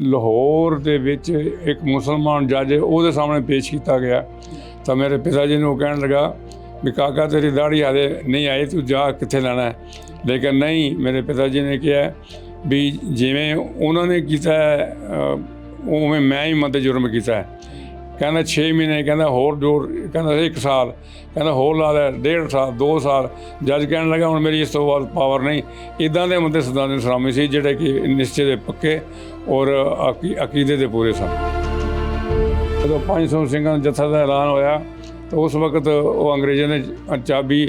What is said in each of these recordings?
ਲਾਹੌਰ ਦੇ ਵਿੱਚ ਇੱਕ ਮੁਸਲਮਾਨ ਜੱਜ ਉਹਦੇ ਸਾਹਮਣੇ ਪੇਸ਼ ਕੀਤਾ ਗਿਆ। ਤਾਂ ਮੇਰੇ ਪਿਤਾ ਜੀ ਨੂੰ ਉਹ ਕਹਿਣ ਲੱਗਾ ਵੀ ਕਾਕਾ ਤੇਰੀ ਦਾੜੀ ਹਾਲੇ ਨਹੀਂ ਆਈ, ਤੂੰ ਜਾ ਕਿੱਥੇ ਲੈਣਾ ਹੈ? ਲੇਕਿਨ ਨਹੀਂ, ਮੇਰੇ ਪਿਤਾ ਜੀ ਨੇ ਕਿਹਾ ਵੀ ਜਿਵੇਂ ਉਹਨਾਂ ਨੇ ਕੀਤਾ ਉਵੇਂ ਮੈਂ ਹੀ ਮਤੇ ਜੁਰਮ ਕੀਤਾ ਕਹਿੰਦਾ 6 ਮਹੀਨੇ, ਕਹਿੰਦਾ ਹੋਰ ਜੋਰ, ਕਹਿੰਦਾ 1 ਸਾਲ, ਕਹਿੰਦਾ ਹੋਰ ਲਾ ਲੈ, ਡੇਢ ਸਾਲ 2 ਸਾਲ। ਜੱਜ ਕਹਿਣ ਲੱਗਾ, ਹੁਣ ਮੇਰੀ ਇਸ ਤੋਂ ਬਾਅਦ ਪਾਵਰ ਨਹੀਂ। ਇਦਾਂ ਦੇ ਬੰਦੇ ਸਦਾ ਦੇ ਸਲਾਮੀ ਸੀ, ਜਿਹੜੇ ਕਿ ਨਿਸ਼ਚੇ ਦੇ ਪੱਕੇ ਔਰ ਅਕੀਦੇ ਦੇ ਪੂਰੇ ਸਨ। ਜਦੋਂ 500 ਸਿੰਘਾਂ ਦਾ ਜੱਥਾ ਦਾ ਐਲਾਨ ਹੋਇਆ, ਤਾਂ ਉਸ ਵਕਤ ਉਹ ਅੰਗਰੇਜ਼ਾਂ ਨੇ ਚਾਬੀ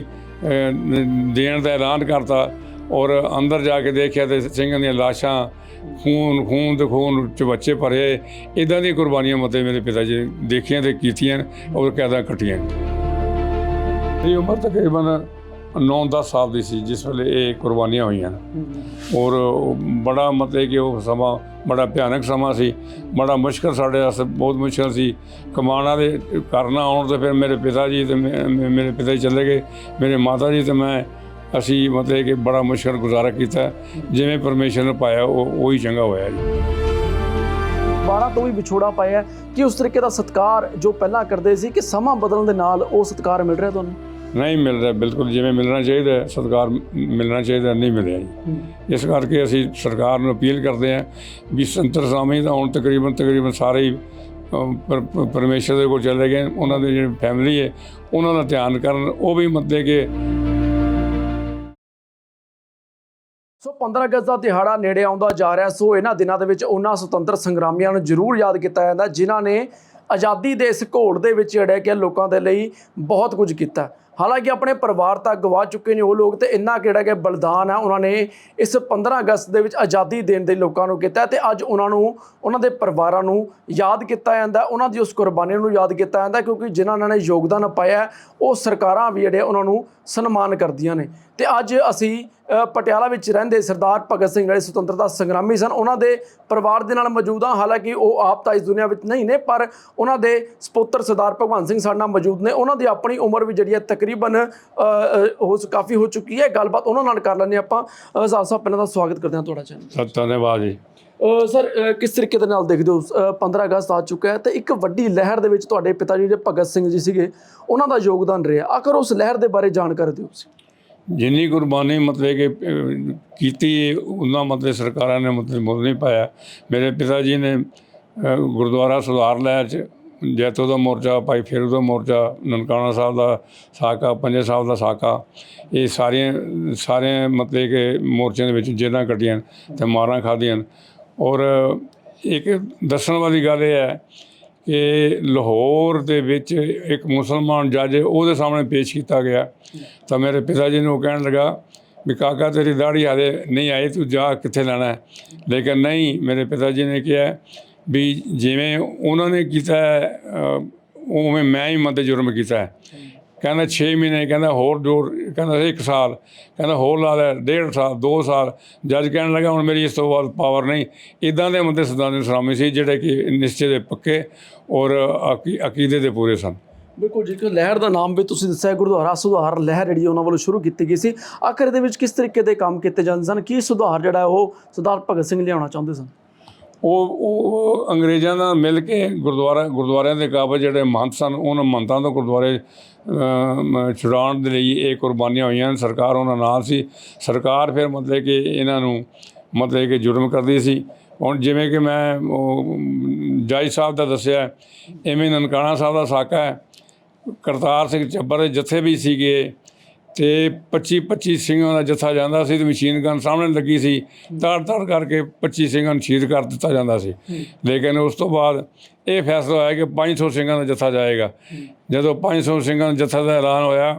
ਦੇਣ ਦਾ ਐਲਾਨ ਕਰਤਾ ਔਰ ਅੰਦਰ ਜਾ ਕੇ ਦੇਖਿਆ ਤੇ ਸਿੰਘਾਂ ਦੀਆਂ ਲਾਸ਼ਾਂ ਖੂਨ ਖੂਨ ਤੇ ਖੂਨ ਚ ਬੱਚੇ ਭਰੇ ਇਦਾਂ ਦੀਆਂ ਕੁਰਬਾਨੀਆਂ ਮਤੇ ਮੇਰੇ ਪਿਤਾ ਜੀ ਨੇ ਦੇਖੀਆਂ ਤੇ ਕੀਤੀਆਂ, ਔਰ ਕੈਦਾਂ ਕੱਟੀਆਂ। ਇਹ ਉਮਰ ਤਕਰੀਬਨ 9-10 ਸਾਲ ਦੀ ਸੀ, ਜਿਸ ਵੇਲੇ ਇਹ ਕੁਰਬਾਨੀਆਂ ਹੋਈਆਂ। ਔਰ ਬੜਾ ਮਤਲਬ ਕਿ ਉਹ ਸਮਾਂ, ਬੜਾ ਭਿਆਨਕ ਸਮਾਂ ਸੀ। ਬੜਾ ਮੁਸ਼ਕਲ ਸਾਡੇ ਵਾਸਤੇ, ਬਹੁਤ ਮੁਸ਼ਕਲ ਸੀ। ਕਮਾਣਾ ਦੇ, ਕਰਨਾ ਆਉਣ ਤੇ ਫਿਰ ਮੇਰੇ ਪਿਤਾ ਜੀ ਤੇ ਮੇ- ਮੇਰੇ ਪਿਤਾ ਜੀ ਚਲੇ ਗਏ। ਮੇਰੇ ਮਾਤਾ ਜੀ ਤੇ ਮੈਂ ਅਸੀਂ ਮਤਲਬ ਕਿ ਬੜਾ ਮੁਸ਼ਕਲ ਗੁਜ਼ਾਰਾ ਕੀਤਾ। ਜਿਵੇਂ ਪਰਮੇਸ਼ਰ ਨੇ ਪਾਇਆ ਉਹ ਉਹੀ ਚੰਗਾ ਹੋਇਆ ਜੀ। 12 ਤੋਂ ਵੀ ਵਿਛੋੜਾ ਪਾਇਆ ਕਿ ਉਸ ਤਰੀਕੇ ਦਾ ਸਤਕਾਰ ਜੋ ਪਹਿਲਾਂ ਕਰਦੇ ਸੀ ਕਿ ਸਮਾਂ ਬਦਲਣ ਦੇ ਨਾਲ ਉਹ ਸਤਕਾਰ ਮਿਲ ਰਿਹਾ ਤੁਹਾਨੂੰ? ਨਹੀਂ ਮਿਲ ਰਿਹਾ ਬਿਲਕੁਲ ਜਿਵੇਂ ਮਿਲਣਾ ਚਾਹੀਦਾ ਮ- ਮਿਲਣਾ ਚਾਹੀਦਾ ਨਹੀਂ ਮਿਲਿਆ ਜੀ। ਇਸ ਕਰਕੇ ਅਸੀਂ ਸਰਕਾਰ ਨੂੰ ਅਪੀਲ ਕਰਦੇ ਹਾਂ ਵੀ ਸੰਤਰ ਸਾਮੀ ਦਾ ਹੁਣ ਤਕਰੀਬਨ ਤਕਰੀਬਨ ਸਾਰੇ ਪਰਮੇਸ਼ਰ ਦੇ ਕੋਲ ਚਲੇ ਗਏ। ਉਹਨਾਂ ਦੇ ਜਿਹੜੀ ਫੈਮਿਲੀ ਹੈ ਉਹਨਾਂ ਦਾ ਧਿਆਨ ਕਰਨ। ਉਹ ਵੀ ਮਤਲਬ ਕਿ ਸੋ 15 ਅਗਸਤ ਦਾ ਦਿਹਾੜਾ ਨੇੜੇ ਆਉਂਦਾ ਜਾ ਰਿਹਾ। ਸੋ ਇਹਨਾਂ ਦਿਨਾਂ ਦੇ ਵਿੱਚ ਉਹਨਾਂ ਸੁਤੰਤਰ ਸੰਗਰਾਮੀਆਂ ਨੂੰ ਜ਼ਰੂਰ ਯਾਦ ਕੀਤਾ ਜਾਂਦਾ, ਜਿਨ੍ਹਾਂ ਨੇ ਆਜ਼ਾਦੀ ਦੇ ਇਸ ਘੋੜ ਦੇ ਵਿੱਚ ਜਿਹੜੇ ਕਿ ਲੋਕਾਂ ਦੇ ਲਈ ਬਹੁਤ ਕੁਝ ਕੀਤਾ। ਹਾਲਾਂਕਿ ਆਪਣੇ ਪਰਿਵਾਰ ਤੱਕ ਗਵਾ ਚੁੱਕੇ ਨੇ ਉਹ ਲੋਕ ਤੇ ਇੰਨਾ ਕਿਹੜਾ ਕਿ ਬਲਿਦਾਨ ਹੈ, ਉਹਨਾਂ ਨੇ ਇਸ 15 ਅਗਸਤ ਦੇ ਵਿੱਚ ਆਜ਼ਾਦੀ ਦੇਣ ਦੇ ਲੋਕਾਂ ਨੂੰ ਕੀਤਾ ਤੇ ਅੱਜ ਉਹਨਾਂ ਨੂੰ, ਉਹਨਾਂ ਦੇ ਪਰਿਵਾਰਾਂ ਨੂੰ ਯਾਦ ਕੀਤਾ ਜਾਂਦਾ ਉਹਨਾਂ ਦੀ ਉਸ ਕੁਰਬਾਨੀ ਨੂੰ ਯਾਦ ਕੀਤਾ ਜਾਂਦਾ ਕਿਉਂਕਿ ਜਿਨ੍ਹਾਂ ਨੇ ਯੋਗਦਾਨ ਪਾਇਆ ਉਹ ਸਰਕਾਰਾਂ ਵੀ ਜਿਹੜੇ ਉਹਨਾਂ ਨੂੰ ਸਨਮਾਨ ਕਰਦੀਆਂ ਨੇ। ਤੇ ਅੱਜ ਅਸੀਂ ਪਟਿਆਲਾ ਵਿੱਚ ਰਹਿੰਦੇ ਸਰਦਾਰ ਭਗਤ ਸਿੰਘ ਜਿਹੜੇ ਸੁਤੰਤਰਤਾ ਸੰਗਰਾਮੀ ਸਨ, ਉਹਨਾਂ ਦੇ ਪਰਿਵਾਰ ਦੇ ਨਾਲ ਮੌਜੂਦ ਹਾਂ, ਹਾਲਾਂਕਿ ਉਹ ਆਪ ਤਾਂ ਇਸ ਦੁਨੀਆ ਵਿੱਚ ਨਹੀਂ ਨੇ, ਪਰ ਉਹਨਾਂ ਦੇ ਸਪੁੱਤਰ ਸਰਦਾਰ ਭਗਵੰਤ ਸਿੰਘ ਸਾਡੇ ਨਾਲ ਮੌਜੂਦ ਨੇ, ਉਹਨਾਂ ਦੀ ਆਪਣੀ ਉਮਰ ਵੀ ਜਿਹੜੀ ਹੈ ਤਕਰੀਬਨ ਹੋ ਕਾਫੀ ਹੋ ਚੁੱਕੀ ਹੈ। ਗੱਲਬਾਤ ਉਹਨਾਂ ਨਾਲ ਕਰ ਲੈਂਦੇ ਆਪਾਂ। ਅ, ਸਾਹਿਬ ਪਹਿਲਾਂ ਤਾਂ ਸਵਾਗਤ ਕਰਦੇ ਹਾਂ ਤੁਹਾਡਾ ਚੈਨਲ ਸਤ ਧੰਨਵਾਦ ਜੀ ਸਰ ਕਿਸ ਤਰੀਕੇ ਦੇ ਨਾਲ ਦੇਖਦੇ ਹੋ? ਅ, 15 ਅਗਸਤ ਆ ਚੁੱਕਾ ਹੈ ਤੇ ਇੱਕ ਵੱਡੀ ਲਹਿਰ ਦੇ ਵਿੱਚ ਤੁਹਾਡੇ ਪਿਤਾ ਜੀ ਜਿਹੜੇ ਭਗਤ ਸਿੰਘ ਜੀ ਸੀਗੇ ਉਹਨਾਂ ਦਾ ਯੋਗਦਾਨ ਰਿਹਾ। ਆਖਰ ਉਸ ਲਹਿਰ ਦੇ ਬਾਰੇ ਜਾਣਕਾਰੀ ਦਿਓ ਤੁਸੀਂ। ਜਿੰਨੀ ਕੁਰਬਾਨੀ ਮਤਲਬ ਕਿ ਕੀਤੀ ਉਹਨਾਂ ਮਤਲਬ ਸਰਕਾਰਾਂ ਨੇ ਮਤਲਬ ਮੁੱਲ ਨਹੀਂ ਪਾਇਆ। ਮੇਰੇ ਪਿਤਾ ਜੀ ਨੇ ਗੁਰਦੁਆਰਾ ਸੁਧਾਰ ਲਹਿਰ ਚ। ਜੈਤੋ ਦਾ ਮੋਰਚਾ, ਭਾਈ ਫੇਰੂ ਦਾ ਮੋਰਚਾ, ਨਨਕਾਣਾ ਸਾਹਿਬ ਦਾ ਸਾਕਾ ਪੰਜੇ ਸਾਹਿਬ ਦਾ ਸਾਕਾ ਇਹ ਸਾਰੀਆਂ ਸਾਰੇ ਮਤਲਬ ਕਿ ਮੋਰਚਿਆਂ ਦੇ ਵਿੱਚ ਜੇਲਾਂ ਕੱਟੀਆਂ ਤੇ ਮਾਰਾਂ ਖਾਧੀਆਂ। ਔਰ ਇੱਕ ਦੱਸਣ ਵਾਲੀ ਗੱਲ ਇਹ ਹੈ ਕਿ ਲਾਹੌਰ ਦੇ ਵਿੱਚ ਇੱਕ ਮੁਸਲਮਾਨ ਜੱਜ ਉਹਦੇ ਸਾਹਮਣੇ ਪੇਸ਼ ਕੀਤਾ ਗਿਆ। ਤਾਂ ਮੇਰੇ ਪਿਤਾ ਜੀ ਨੂੰ ਉਹ ਕਹਿਣ ਲੱਗਾ ਵੀ, ਕਾਕਾ, ਤੇਰੀ ਦਾੜੀ ਹਾਲੇ ਨਹੀਂ ਆਈ, ਤੂੰ ਜਾ ਕਿੱਥੇ ਲੈਣਾ ਹੈ? ਲੇਕਿਨ ਨਹੀਂ, ਮੇਰੇ ਪਿਤਾ ਜੀ ਨੇ ਕਿਹਾ ਵੀ ਜਿਵੇਂ ਉਹਨਾਂ ਨੇ ਕੀਤਾ ਹੈ, ਅਹ, ਉਵੇਂ ਮੈਂ ਹੀ ਮਤੇ ਜੁਰਮ ਕੀਤਾ। ਹੈ ਕਹਿੰਦਾ 6 ਮਹੀਨੇ ਕਹਿੰਦਾ ਹੋਰ ਜੋਰ ਕਹਿੰਦਾ 1 ਸਾਲ ਕਹਿੰਦਾ ਹੋਰ ਲਾ ਲੈ ਡੇਢ ਸਾਲ 2 ਸਾਲ। ਜੱਜ ਕਹਿਣ ਲੱਗਾ ਹੁਣ ਮੇਰੀ ਇਸ ਤੋਂ ਬਾਅਦ ਪਾਵਰ ਨਹੀਂ। ਇਦਾਂ ਦੇ ਮਤੇ ਸਦਾ ਦੇ ਸਲਾਮੀ ਸੀ ਜਿਹੜੇ ਕਿ ਨਿਸ਼ਚੇ ਦੇ ਪੱਕੇ ਔਰ ਅਕੀ- ਅਕੀਦੇ ਦੇ ਪੂਰੇ ਸਨ। ਬਿਲਕੁਲ ਜੀ ਲਹਿਰ ਦਾ ਨਾਮ ਵੀ ਤੁਸੀਂ ਦੱਸਿਆ ਗੁਰਦੁਆਰਾ ਸੁਧਾਰ ਲਹਿਰ ਜਿਹੜੀ ਉਹਨਾਂ ਵੱਲੋਂ ਸ਼ੁਰੂ ਕੀਤੀ ਗਈ ਸੀ। ਆਖਰ ਦੇ ਵਿੱਚ ਕਿਸ ਤਰੀਕੇ ਦੇ ਕੰਮ ਕੀਤੇ ਜਾਂਦੇ ਸਨ? ਕੀ ਸੁਧਾਰ ਜਿਹੜਾ ਉਹ ਸਰਦਾਰ ਭਗਤ ਸਿੰਘ ਲਿਆਉਣਾ ਚਾਹੁੰਦੇ ਸਨ? ਉਹ ਉਹ ਅੰਗਰੇਜ਼ਾਂ ਨਾਲ ਮਿਲ ਕੇ ਗੁਰਦੁਆਰਾ ਗੁਰਦੁਆਰਿਆਂ ਦੇ ਕਾਬਜ ਜਿਹੜੇ ਮਹੰਤ ਸਨ ਉਹਨਾਂ ਮਹੰਤਾਂ ਤੋਂ ਗੁਰਦੁਆਰੇ ਛੁਡਾਉਣ ਦੇ ਲਈ ਇਹ ਕੁਰਬਾਨੀਆਂ ਹੋਈਆਂ ਸਰਕਾਰ ਉਹਨਾਂ ਨਾਲ ਸੀ। ਸਰਕਾਰ ਫਿਰ ਮਤਲਬ ਕਿ ਇਹਨਾਂ ਨੂੰ ਮਤਲਬ ਕਿ ਜੁਰਮ ਕਰਦੀ ਸੀ। ਹੁਣ ਜਿਵੇਂ ਕਿ ਮੈਂ ਉਹ, ਜੱਜ ਸਾਹਿਬ ਦਾ ਦੱਸਿਆ ਐਵੇਂ ਨਨਕਾਣਾ ਸਾਹਿਬ ਦਾ ਸਾਕਾ ਹੈ। ਕਰਤਾਰ ਸਿੰਘ ਚੱਬਰ ਦੇ ਜਥੇ ਵੀ ਸੀਗੇ। ਤੇ 25 25 ਸਿੰਘਾਂ ਦਾ ਜਥਾ ਜਾਂਦਾ ਸੀ ਤੇ ਮਸ਼ੀਨ ਗਨ ਸਾਹਮਣੇ ਲੱਗੀ ਸੀ। ਤੜ ਤੜ ਕਰਕੇ 25 ਸਿੰਘਾਂ ਨੂੰ ਸ਼ਹੀਦ ਕਰ ਦਿੱਤਾ ਜਾਂਦਾ ਸੀ। ਲੇਕਿਨ ਉਸ ਤੋਂ ਬਾਅਦ ਇਹ ਫੈਸਲਾ ਹੋਇਆ ਕਿ 500 ਸਿੰਘਾਂ ਦਾ ਜਥਾ ਜਾਏਗਾ। ਜਦੋਂ 500 ਸਿੰਘਾਂ ਦਾ ਜਥਾ ਦਾ ਐਲਾਨ ਹੋਇਆ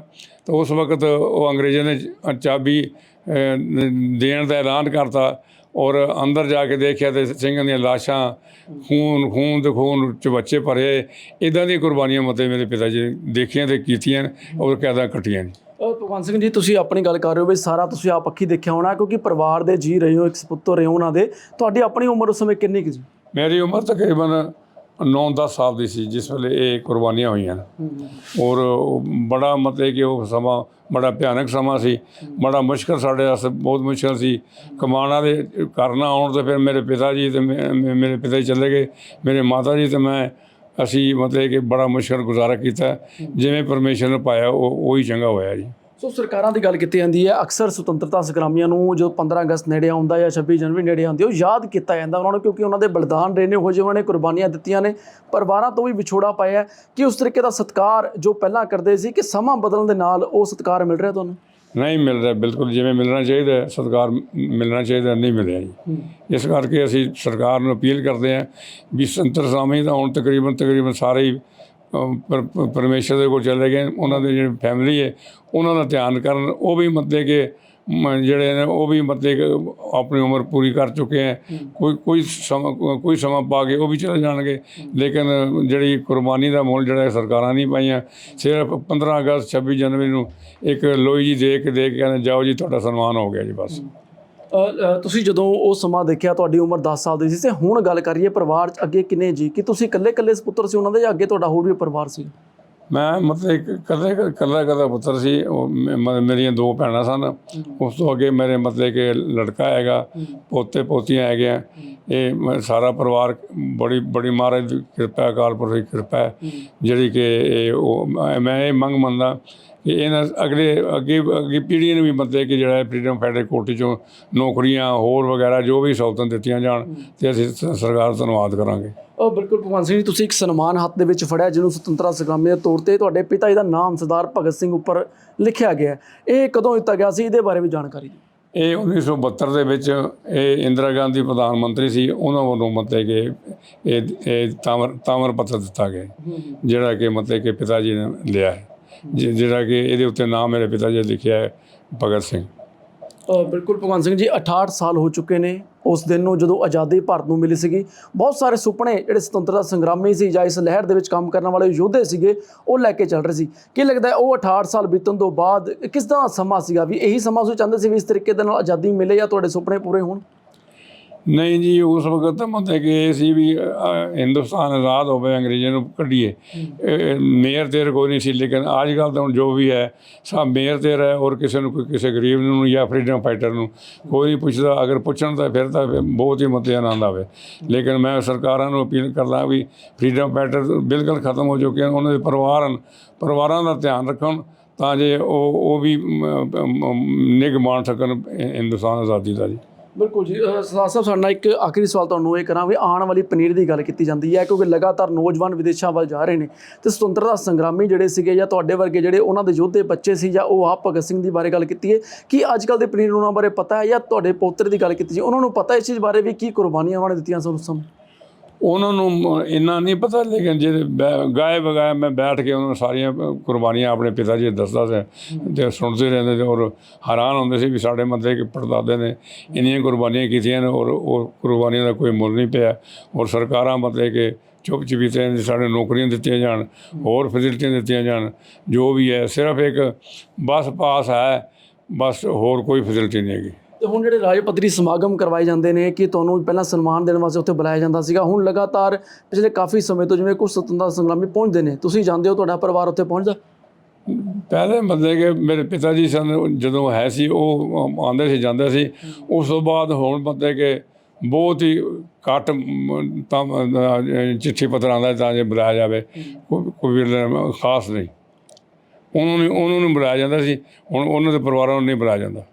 ਤਾਂ ਉਸ ਵਕਤ ਉਹ ਅੰਗਰੇਜ਼ਾਂ ਨੇ ਚਾਬੀ ਦੇਣ ਦਾ ਐਲਾਨ ਕਰਤਾ ਔਰ ਅੰਦਰ ਜਾ ਕੇ ਦੇਖਿਆ ਤੇ ਸਿੰਘਾਂ ਦੀਆਂ ਲਾਸ਼ਾਂ ਖੂਨ ਖੂਨ ਤੇ ਖੂਨ ਚ ਬੱਚੇ ਭਰੇ। ਇਦਾਂ ਦੀਆਂ ਕੁਰਬਾਨੀਆਂ ਮਤੇ ਮੇਰੇ ਪਿਤਾ ਜੀ ਦੇਖੀਆਂ ਤੇ ਕੀਤੀਆਂ ਔਰ ਕੈਦਾਂ ਕੱਟੀਆਂ ਨੇ। ਭਗਵੰਤ ਸਿੰਘ ਜੀ, ਤੁਸੀਂ ਆਪਣੀ ਗੱਲ ਕਰ ਰਹੇ ਹੋ ਵੀ ਸਾਰਾ ਤੁਸੀਂ ਆਪ ਅੱਖੀ ਦੇਖਿਆ ਹੋਣਾ, ਕਿਉਂਕਿ ਪਰਿਵਾਰ ਦੇ ਜੀ ਰਹੇ ਹੋ, ਇੱਕ ਸਪੁੱਤਰ ਰਹੇ ਹੋ ਉਹਨਾਂ ਦੇ। ਤੁਹਾਡੀ ਆਪਣੀ ਉਮਰ ਉਸ ਸਮੇਂ ਕਿੰਨੀ ਕੁ ਸੀ? ਮੇਰੀ ਉਮਰ ਤਕਰੀਬਨ 9-10 ਸਾਲ ਦੀ ਸੀ, ਜਿਸ ਵੇਲੇ ਇਹ ਕੁਰਬਾਨੀਆਂ ਹੋਈਆਂ। ਨੇ ਔਰ ਉਹ ਬੜਾ ਮਤਲਬ ਕਿ ਉਹ ਸਮਾਂ, ਬੜਾ ਭਿਆਨਕ ਸਮਾਂ ਸੀ। ਬੜਾ ਮੁਸ਼ਕਲ ਸਾਡੇ ਵਾਸਤੇ ਬਹੁਤ ਮੁਸ਼ਕਲ ਸੀ। ਕਮਾਣਾ ਦੇ ਕਰਨਾ ਆਉਣ ਤੇ ਫਿਰ ਮੇਰੇ ਪਿਤਾ ਜੀ ਤੇ ਮੇ- ਮੇਰੇ ਪਿਤਾ ਜੀ ਚਲੇ ਗਏ। ਮੇਰੇ ਮਾਤਾ ਜੀ ਤੇ ਮੈਂ ਅਸੀਂ ਮਤਲਬ ਕਿ ਬੜਾ ਮੁਸ਼ਕਲ ਗੁਜ਼ਾਰਾ ਕੀਤਾ। ਜਿਵੇਂ ਪਰਮੇਸ਼ਰ ਨੇ ਪਾਇਆ, ਉਹ, ਉਹੀ ਚੰਗਾ ਹੋਇਆ ਜੀ। ਸੋ ਸਰਕਾਰਾਂ ਦੀ ਗੱਲ ਕੀਤੀ ਜਾਂਦੀ ਹੈ, ਅਕਸਰ ਸੁਤੰਤਰਤਾ ਸੰਗਰਾਮੀਆਂ ਨੂੰ ਜੋ 15 ਅਗਸਤ ਨੇੜੇ ਆਉਂਦਾ ਜਾਂ 26 ਜਨਵਰੀ ਨੇੜੇ ਆਉਂਦੀ ਉਹ ਯਾਦ ਕੀਤਾ ਜਾਂਦਾ ਉਹਨਾਂ ਨੂੰ ਕਿਉਂਕਿ ਉਹਨਾਂ ਦੇ ਬਲੀਦਾਨ ਰਹੇ ਨੇ, ਉਹ ਜਿਹੇ ਉਹਨਾਂ ਨੇ ਕੁਰਬਾਨੀਆਂ ਦਿੱਤੀਆਂ ਨੇ। ਪਰਿਵਾਰਾਂ ਤੋਂ ਵੀ ਵਿਛੋੜਾ ਪਾਇਆ ਕਿ ਉਸ ਤਰੀਕੇ ਦਾ ਸਤਿਕਾਰ ਜੋ ਪਹਿਲਾਂ ਕਰਦੇ ਸੀ, ਕਿ ਸਮਾਂ ਬਦਲਣ ਦੇ ਨਾਲ ਉਹ ਸਤਿਕਾਰ ਮਿਲ ਰਿਹਾ ਤੁਹਾਨੂੰ? ਨਹੀਂ ਮਿਲ ਰਿਹਾ ਬਿਲਕੁਲ ਜਿਵੇਂ ਮਿਲਣਾ ਚਾਹੀਦਾ ਮ- ਮਿਲਣਾ ਚਾਹੀਦਾ ਨਹੀਂ ਮਿਲਿਆ ਜੀ। ਇਸ ਕਰਕੇ ਅਸੀਂ ਸਰਕਾਰ ਨੂੰ ਅਪੀਲ ਕਰਦੇ ਹਾਂ ਵੀ ਸੰਤਰ ਸਾਮੀ ਤਾਂ ਹੁਣ ਤਕਰੀਬਨ ਤਕਰੀਬਨ ਸਾਰੇ ਹੀ ਪਰਮੇਸ਼ਰ ਦੇ ਕੋਲ ਚਲੇ ਗਏ ਉਹਨਾਂ ਦੇ ਜਿਹੜੇ ਫੈਮਿਲੀ ਹੈ ਉਹਨਾਂ ਦਾ ਧਿਆਨ ਕਰਨ ਉਹ ਵੀ ਮਤਲਬ ਕਿ ਜਿਹੜੇ ਨੇ ਉਹ ਵੀ ਮਤਲਬ ਆਪਣੀ ਉਮਰ ਪੂਰੀ ਕਰ ਚੁੱਕੇ ਹੈ। ਕੋਈ ਕੋਈ ਸਮਾਂ ਕੋਈ ਸਮਾਂ ਪਾ ਕੇ ਉਹ ਵੀ ਚਲੇ ਜਾਣਗੇ। ਲੇਕਿਨ ਜਿਹੜੀ ਕੁਰਬਾਨੀ ਦਾ ਮੁੱਲ ਜਿਹੜਾ ਸਰਕਾਰਾਂ ਨਹੀਂ ਪਾਈਆਂ ਸਿਰਫ 15 ਅਗਸਤ 26 ਜਨਵਰੀ ਨੂੰ ਇੱਕ ਲੋਈ ਜੀ ਦੇ ਕੇ ਦੇ ਕੇ ਕਹਿੰਦੇ ਜਾਓ ਜੀ ਤੁਹਾਡਾ ਸਨਮਾਨ ਹੋ ਗਿਆ ਜੀ ਬਸ। ਤੁਸੀਂ ਜਦੋਂ ਉਹ ਸਮਾਂ ਦੇਖਿਆ ਤੁਹਾਡੀ ਉਮਰ 10 ਸਾਲ ਦੀ ਸੀ ਤੇ ਹੁਣ ਗੱਲ ਕਰੀਏ ਪਰਿਵਾਰ 'ਚ ਅੱਗੇ ਕਿੰਨੇ ਜੀ? ਕਿ ਤੁਸੀਂ ਇਕੱਲੇ ਇਕੱਲੇ ਸੁਪੁੱਤਰ ਸੀ ਉਹਨਾਂ ਦੇ ਜਾਂ ਅੱਗੇ ਤੁਹਾਡਾ ਹੋਰ ਵੀ ਪਰਿਵਾਰ ਸੀ? ਮੈਂ ਮਤਲਬ ਇੱਕ ਕੱਲੇ ਕੱਲਾ ਕੱਲਾ ਪੁੱਤਰ ਸੀ ਉਹ ਮੇਰੀਆਂ ਦੋ ਭੈਣਾਂ ਸਨ। ਉਸ ਤੋਂ ਅੱਗੇ ਮੇਰੇ ਮਤਲਬ ਕਿ ਲੜਕਾ ਹੈਗਾ ਪੋਤੇ ਪੋਤੀਆਂ ਹੈਗੀਆਂ। ਇਹ ਮ- ਸਾਰਾ ਪਰਿਵਾਰ ਬੜੀ ਬੜੀ ਮਹਾਰਾਜ ਦੀ ਕਿਰਪਾ ਅਕਾਲ ਪੁਰਖ ਦੀ ਕਿਰਪਾ ਜਿਹੜੀ ਕਿ ਇਹ ਉਹ ਮੈਂ- ਇਹ ਮੰਗ ਮੰਨਦਾ ਕਿ ਇਹਨਾਂ ਅਗਲੇ ਅੱਗੇ ਅੱਗੇ ਪੀੜ੍ਹੀ ਨੂੰ ਵੀ ਮਤਲਬ ਕਿ ਜਿਹੜਾ ਫਰੀडम ਫਾਈਟਰ ਕੋਟੇ ਚੋਂ ਨੌਕਰੀਆਂ ਹੋਰ ਵਗੈਰਾ ਜੋ ਵੀ ਸਹੂਲਤਾਂ ਦਿੱਤੀਆਂ ਜਾਣ ਤੇ ਅਸੀਂ ਸਰਕਾਰ ਧੰਨਵਾਦ ਕਰਾਂਗੇ। ਉਹ ਬਿਲਕੁਲ ਭਗਵਾਨ ਸਿੰਘ ਜੀ ਤੁਸੀਂ ਇੱਕ ਸਨਮਾਨ ਹੱਥ ਦੇ ਵਿੱਚ ਫੜਿਆ ਜਿਹਨੂੰ ਸੁਤੰਤਰਤਾ ਸੰਗਰਾਮੀ ਦੇ ਤੌਰ ਤੇ ਤੁਹਾਡੇ ਪਿਤਾ ਜੀ ਦਾ ਨਾਮ ਸਰਦਾਰ ਭਗਤ ਸਿੰਘ ਉੱਪਰ ਲਿਖਿਆ ਗਿਆ। ਇਹ ਕਦੋਂ ਦਿੱਤਾ ਗਿਆ ਸੀ? ਇਹਦੇ ਬਾਰੇ ਵੀ ਜਾਣਕਾਰੀ ਦਿਓ। ਇਹ 1972 ਦੇ ਵਿੱਚ ਇਹ ਇੰਦਰਾ ਗਾਂਧੀ ਪ੍ਰਧਾਨ ਮੰਤਰੀ ਸੀ ਉਹਨਾਂ ਵੱਲੋਂ ਮਤਲਬ ਕਿ ਇਹ ਇਹ ਤਾਮਰ ਤਾਮਰ ਪੱਤਰ ਦਿੱਤਾ ਗਿਆ ਜਿਹੜਾ ਕਿ ਮਤਲਬ ਕਿ ਪਿਤਾ ਜੀ ਨੇ ਲਿਆ ਹੈ ਜਿਹੜਾ ਕਿ ਇਹਦੇ ਉੱਤੇ ਨਾਮ ਮੇਰੇ ਪਿਤਾ ਜੀ ਲਿਖਿਆ ਹੈ ਭਗਤ ਸਿੰਘ। ਬਿਲਕੁਲ ਭਗਵੰਤ ਸਿੰਘ ਜੀ 68 ਸਾਲ ਹੋ ਚੁੱਕੇ ਨੇ ਉਸ ਦਿਨ ਨੂੰ, ਜਦੋਂ ਆਜ਼ਾਦੀ ਭਾਰਤ ਨੂੰ ਮਿਲੀ ਸੀਗੀ। ਬਹੁਤ ਸਾਰੇ ਸੁਪਨੇ ਜਿਹੜੇ ਸੁਤੰਤਰਤਾ ਸੰਗਰਾਮੀ ਸੀ ਜਾਂ ਇਸ ਲਹਿਰ ਦੇ ਵਿੱਚ ਕੰਮ ਕਰਨ ਵਾਲੇ ਯੋਧੇ ਸੀਗੇ, ਉਹ ਲੈ ਕੇ ਚੱਲ ਰਹੇ ਸੀ। ਕੀ ਲੱਗਦਾ ਹੈ ਉਹ 68 ਸਾਲ ਬੀਤਣ ਤੋਂ ਬਾਅਦ ਕਿਸ ਦਾ ਸਮਾਂ ਸੀਗਾ? ਵੀ ਇਹੀ ਸਮਾਂ ਤੁਸੀਂ ਚਾਹੁੰਦੇ ਸੀ ਵੀ ਇਸ ਤਰੀਕੇ ਦੇ ਨਾਲ ਆਜ਼ਾਦੀ ਮਿਲੇ ਜਾਂ ਤੁਹਾਡੇ ਸੁਪਨੇ ਪੂਰੇ ਹੋਣ? ਨਹੀਂ ਜੀ ਉਸ ਵਕਤ ਤਾਂ ਮਤੇ ਇਹ ਸੀ ਵੀ ਹਿੰਦੁਸਤਾਨ ਆਜ਼ਾਦ ਹੋਵੇ ਅੰਗਰੇਜ਼ਾਂ ਨੂੰ ਕੱਢੀਏ। ਮੇਅਰ ਤੇਰ ਕੋਈ ਨਹੀਂ ਸੀ ਲੇਕਿਨ ਅੱਜ ਕੱਲ ਤਾਂ ਜੋ ਵੀ ਹੈ ਸਭ ਮੇਅਰ ਤੇਰ ਹੈ ਔਰ ਕਿਸੇ ਨੂੰ ਕੋਈ ਕਿਸੇ ਗਰੀਬ ਨੂੰ ਜਾਂ ਫਰੀडम ਫਾਈਟਰ ਨੂੰ ਕੋਈ ਨਹੀਂ ਪੁੱਛਦਾ ਅਗਰ ਪੁੱਛਣ ਤਾਂ ਫਿਰ ਤਾਂ ਬਹੁਤ ਹੀ ਮਤੇ ਆਨੰਦ ਆਵੇ। ਲੇਕਿਨ ਮੈਂ ਸਰਕਾਰਾਂ ਨੂੰ ਅਪੀਲ ਕਰਦਾ ਵੀ ਫਰੀडम ਫਾਈਟਰ ਬਿਲਕੁਲ ਖਤਮ ਹੋ ਚੁੱਕੇ ਹਨ ਉਹਨਾਂ ਦੇ ਪਰਿਵਾਰ ਹਨ ਪਰਿਵਾਰਾਂ ਦਾ ਧਿਆਨ ਰੱਖਣ ਤਾਂ ਜੇ ਉਹ ਉਹ ਵੀ ਨਿਗ ਮਾਣ ਸਕਣ ਹਿੰਦੁਸਤਾਨ ਆਜ਼ਾਦੀ ਦਾ ਜੀ। ਬਿਲਕੁਲ ਜੀ ਅ, ਸਰਦਾਰ ਸਾਹਿਬ ਸਾਡਾ ਇੱਕ ਆਖਰੀ ਸਵਾਲ ਤੁਹਾਨੂੰ ਇਹ ਕਰਾਂ ਵੀ ਆਉਣ ਵਾਲੀ ਪਨੀਰ ਦੀ ਗੱਲ ਕੀਤੀ ਜਾਂਦੀ ਹੈ ਕਿਉਂਕਿ ਲਗਾਤਾਰ ਨੌਜਵਾਨ ਵਿਦੇਸ਼ਾਂ ਵੱਲ ਜਾ ਰਹੇ ਨੇ ਤੇ ਸੁਤੰਤਰਤਾ ਸੰਗਰਾਮੀ ਜਿਹੜੇ ਸੀਗੇ ਜਾਂ ਤੁਹਾਡੇ ਵਰਗੇ ਜਿਹੜੇ ਉਹਨਾਂ ਦੇ ਯੋਧੇ ਬੱਚੇ ਸੀ ਜਾਂ ਉਹ ਆਪ ਭਗਤ ਸਿੰਘ ਦੀ ਬਾਰੇ ਗੱਲ ਕੀਤੀ ਹੈ ਕੀ ਅੱਜ ਕੱਲ ਦੇ ਪਨੀਰ ਨੂੰ ਉਹਨਾਂ ਬਾਰੇ ਪਤਾ ਹੈ ਜਾਂ ਤੁਹਾਡੇ ਪੋਤਰੇ ਦੀ ਗੱਲ ਕੀਤੀ ਜੀ ਉਹਨਾਂ ਨੂੰ ਪਤਾ ਇਸ ਚੀਜ਼ ਬਾਰੇ ਵੀ ਕੀ ਕੁਰਬਾਨੀਆਂ ਉਹਨਾਂ ਨੇ ਦਿੱਤੀਆਂ ਸਨ ਉਸ ਸਮੇਂ ਉਹਨਾਂ ਨੂੰ ਇੰਨਾ ਨਹੀਂ ਪਤਾ, ਲੇਕਿਨ ਜਿਹੜੇ ਬੈ- ਗਾਏ ਬਗਾਏ ਮੈਂ ਬੈਠ ਕੇ ਉਹਨਾਂ ਨੂੰ ਸਾਰੀਆਂ ਕੁਰਬਾਨੀਆਂ ਆਪਣੇ ਪਿਤਾ ਜੀ ਦੱਸਦਾ ਸੀ ਤੇ ਸੁਣਦੇ ਰਹਿੰਦੇ ਸੀ ਔਰ ਹੈਰਾਨ ਹੁੰਦੇ ਸੀ ਵੀ ਸਾਡੇ ਮੱਥੇ ਕਿ ਪੜਦਾਦੇ ਨੇ, ਇੰਨੀਆਂ ਕੁਰਬਾਨੀਆਂ ਕੀਤੀਆਂ ਨੇ ਔਰ ਉਹ ਕੁਰਬਾਨੀਆਂ ਦਾ ਕੋਈ ਮੁੱਲ ਨਹੀਂ ਪਿਆ। ਔਰ ਸਰਕਾਰਾਂ ਮਤਲਬ ਕਿ ਚੁੱਪ ਚਪੀਤੇ ਨੇ ਸਾਡੇ ਨੌਕਰੀਆਂ ਦਿੱਤੀਆਂ ਜਾਣ, ਹੋਰ ਫੈਸਿਲਿਟੀਆਂ ਦਿੱਤੀਆਂ ਜਾਣ, ਜੋ ਵੀ ਹੈ, ਸਿਰਫ ਇੱਕ ਬਸ ਪਾਸ ਹੈ, ਬਸ ਹੋਰ ਕੋਈ ਫੈਸਿਲਿਟੀ ਨਹੀਂ ਹੈਗੀ। ਤੇ ਹੁਣ ਜਿਹੜੇ ਰਾਜ ਪੱਧਰੀ ਸਮਾਗਮ ਕਰਵਾਏ ਜਾਂਦੇ ਨੇ ਕਿ ਤੁਹਾਨੂੰ ਪਹਿਲਾਂ ਸਨਮਾਨ ਦੇਣ ਵਾਸਤੇ ਉੱਥੇ ਬੁਲਾਇਆ ਜਾਂਦਾ ਸੀਗਾ, ਹੁਣ ਲਗਾਤਾਰ ਪਿਛਲੇ ਕਾਫੀ ਸਮੇਂ ਤੋਂ ਜਿਵੇਂ ਕੁਝ ਸੁਤੰਤਰਤਾ ਸੰਗਰਾਮੀ ਪਹੁੰਚਦੇ ਨੇ, ਤੁਸੀਂ ਜਾਂਦੇ ਹੋ ਤੁਹਾਡਾ ਪਰਿਵਾਰ ਉੱਥੇ ਪਹੁੰਚਦਾ? ਪਹਿਲੇ ਮਤਲਬ ਕਿ ਮੇਰੇ ਪਿਤਾ ਜੀ ਸਨ, ਜਦੋਂ ਹੈ ਸੀ, ਉਹ ਆਉਂਦੇ ਸੀ, ਜਾਂਦੇ ਸੀ। ਉਸ ਤੋਂ ਬਾਅਦ ਹੁਣ ਮਤਲਬ ਕਿ ਬਹੁਤ ਹੀ ਘੱਟ ਤਾਂ, ਚਿੱਠੀ ਪੱਤਰ ਆਉਂਦਾ ਤਾਂ ਜੇ ਬੁਲਾਇਆ ਜਾਵੇ ਕੋਈ ਕੋਈ ਖਾਸ ਨਹੀਂ। ਉਹਨਾਂ ਨੂੰ ਉਹਨਾਂ ਨੂੰ ਬੁਲਾਇਆ ਜਾਂਦਾ ਸੀ, ਹੁਣ ਉਹਨਾਂ ਦੇ ਪਰਿਵਾਰਾਂ ਨੂੰ ਨਹੀਂ ਬੁਲਾਇਆ ਜਾਂਦਾ।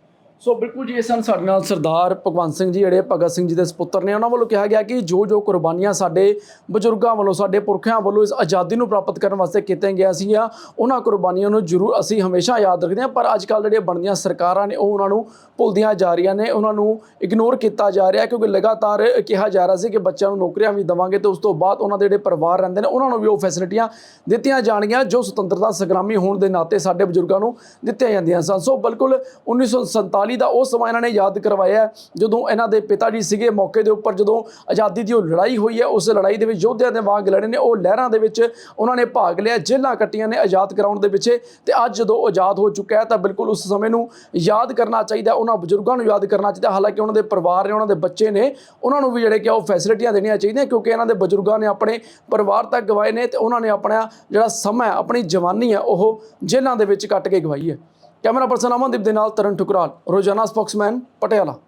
ਸੋ ਬਿਲਕੁਲ ਜੀ ਇਹ ਸਨ ਸਾਡੇ ਨਾਲ ਸਰਦਾਰ ਭਗਵੰਤ ਸਿੰਘ ਜੀ, ਜਿਹੜੇ ਭਗਤ ਸਿੰਘ ਜੀ ਦੇ ਸੁਪੁੱਤਰ ਨੇ, ਉਹਨਾਂ ਵੱਲੋਂ ਕਿਹਾ ਗਿਆ ਕਿ ਜੋ ਜੋ ਕੁਰਬਾਨੀਆਂ ਸਾਡੇ ਬਜ਼ੁਰਗਾਂ ਵੱਲੋਂ, ਸਾਡੇ ਪੁਰਖਿਆਂ ਵੱਲੋਂ ਇਸ ਆਜ਼ਾਦੀ ਨੂੰ ਪ੍ਰਾਪਤ ਕਰਨ ਵਾਸਤੇ ਕੀਤੀਆਂ ਗਿਆ ਸੀਗੀਆਂ, ਉਹਨਾਂ ਕੁਰਬਾਨੀਆਂ ਨੂੰ ਜ਼ਰੂਰ ਅਸੀਂ ਹਮੇਸ਼ਾ ਯਾਦ ਰੱਖਦੇ ਹਾਂ, ਪਰ ਅੱਜ ਕੱਲ੍ਹ ਜਿਹੜੀਆਂ ਬਣਦੀਆਂ ਸਰਕਾਰਾਂ ਨੇ, ਉਹ ਉਹਨਾਂ ਨੂੰ ਭੁੱਲਦੀਆਂ ਜਾ ਰਹੀਆਂ ਨੇ, ਉਹਨਾਂ ਨੂੰ ਇਗਨੋਰ ਕੀਤਾ ਜਾ ਰਿਹਾ, ਕਿਉਂਕਿ ਲਗਾਤਾਰ ਕਿਹਾ ਜਾ ਰਿਹਾ ਸੀ ਕਿ ਬੱਚਿਆਂ ਨੂੰ ਨੌਕਰੀਆਂ ਵੀ ਦੇਵਾਂਗੇ ਤੇ ਉਸ ਤੋਂ ਬਾਅਦ ਉਹਨਾਂ ਦੇ ਜਿਹੜੇ ਪਰਿਵਾਰ ਰਹਿੰਦੇ ਨੇ, ਉਹਨਾਂ ਨੂੰ ਵੀ ਉਹ ਫੈਸਿਲਿਟੀਆਂ ਦਿੱਤੀਆਂ ਜਾਣਗੀਆਂ, ਜੋ ਸੁਤੰਤਰਤਾ ਸੰਗਰਾਮੀ ਹੋਣ ਦੇ ਨਾਤੇ ਸਾਡੇ ਬਜ਼ੁਰਗਾਂ ਨੂੰ ਦਿੱਤੀਆਂ ਜਾਂਦੀਆਂ ਸਨ। ਸੋ ਬਿਲਕੁਲ 1947 1947 ਦਾ ਉਹ ਸਮਾਂ ਇਹਨਾਂ ਨੇ ਯਾਦ ਕਰਵਾਇਆ ਜਦੋਂ ਇਹਨਾਂ ਦੇ ਪਿਤਾ ਜੀ ਸੀਗੇ ਮੌਕੇ ਦੇ ਉੱਪਰ, ਜਦੋਂ ਆਜ਼ਾਦੀ ਦੀ ਉਹ ਲੜਾਈ ਹੋਈ ਹੈ, ਉਸ ਲੜਾਈ ਦੇ ਵਿੱਚ ਯੋਧਿਆਂ ਦੇ ਵਾਂਗ ਲੜੇ ਨੇ, ਉਹ ਲਹਿਰਾਂ ਦੇ ਵਿੱਚ ਉਹਨਾਂ ਨੇ ਭਾਗ ਲਿਆ, ਜੇਲ੍ਹਾਂ ਕੱਟੀਆਂ ਨੇ ਆਜ਼ਾਦ ਕਰਾਉਣ ਦੇ ਪਿੱਛੇ ਤੇ ਅੱਜ ਜਦੋਂ ਉਹ ਆਜ਼ਾਦ ਹੋ ਚੁੱਕਾ ਹੈ ਤਾਂ ਬਿਲਕੁਲ ਉਸ ਸਮੇਂ ਨੂੰ ਯਾਦ ਕਰਨਾ ਚਾਹੀਦਾ ਉਹਨਾਂ ਬਜ਼ੁਰਗਾਂ ਨੂੰ ਯਾਦ ਕਰਨਾ ਚਾਹੀਦਾ ਹਾਲਾਂਕਿ ਉਹਨਾਂ ਦੇ ਪਰਿਵਾਰ ਨੇ, ਉਹਨਾਂ ਦੇ ਬੱਚੇ ਨੇ, ਉਹਨਾਂ ਨੂੰ ਵੀ ਜਿਹੜੇ ਕਿ ਉਹ ਫੈਸਿਲਿਟੀਆਂ ਦੇਣੀਆਂ ਚਾਹੀਦੀਆਂ ਕਿਉਂਕਿ ਇਹਨਾਂ ਦੇ ਬਜ਼ੁਰਗਾਂ ਨੇ ਆਪਣੇ ਪਰਿਵਾਰ ਤੱਕ ਗਵਾਏ ਨੇ ਤੇ ਉਹਨਾਂ ਨੇ ਆਪਣਾ ਜਿਹੜਾ ਸਮਾਂ ਹੈ, ਆਪਣੀ ਜਵਾਨੀ ਹੈ, ਉਹ ਜੇਲ੍ਹਾਂ ਦੇ ਵਿੱਚ ਕੱਟ ਕੇ ਗਵਾਈ ਹੈ। ਕੈਮਰਾ ਪਰਸਨ ਅਮਨਦੀਪ ਦੇ ਨਾਲ ਤਰਨ ਠੁਕਰਾਲ ਰੋਜ਼ਾਨਾ ਸਪੋਕਸਮੈਨ ਪਟਿਆਲਾ।